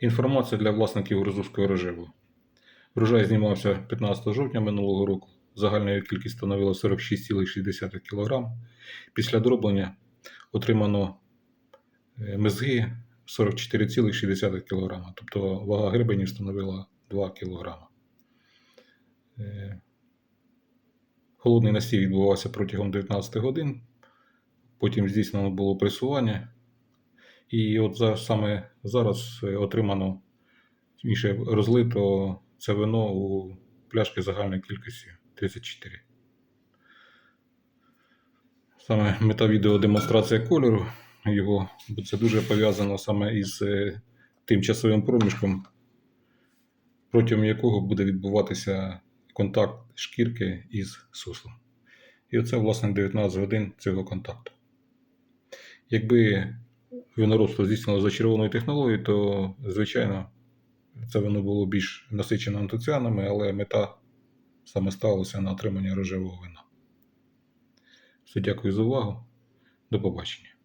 Інформація для власників Грузовського рожеву. Врожай знімався 15 жовтня минулого року. Загальна кількість становила 46,6 кг. Після дроблення отримано е, мезги 44,6 кг. Тобто вага гребенів становила 2 кг. Е, Холодний настій відбувався протягом 19 годин. Потім здійснено було пресування. І от за, саме зараз е, отримано, точніше, розлито це вино у пляшки загальною кількістю 34. Саме мета відео демонстрація кольору його, бо це дуже пов'язано саме із е, тим часовим проміжком, протягом якого буде відбуватися контакт шкірки із суслом. І оце, власне, 19 годин цього контакту. Якби виноробство здійснено за червоною технологією, то, звичайно, це воно було більш насичено антоціанами, але мета саме сталася на отримання рожевого вина. Все, дякую за увагу. До побачення.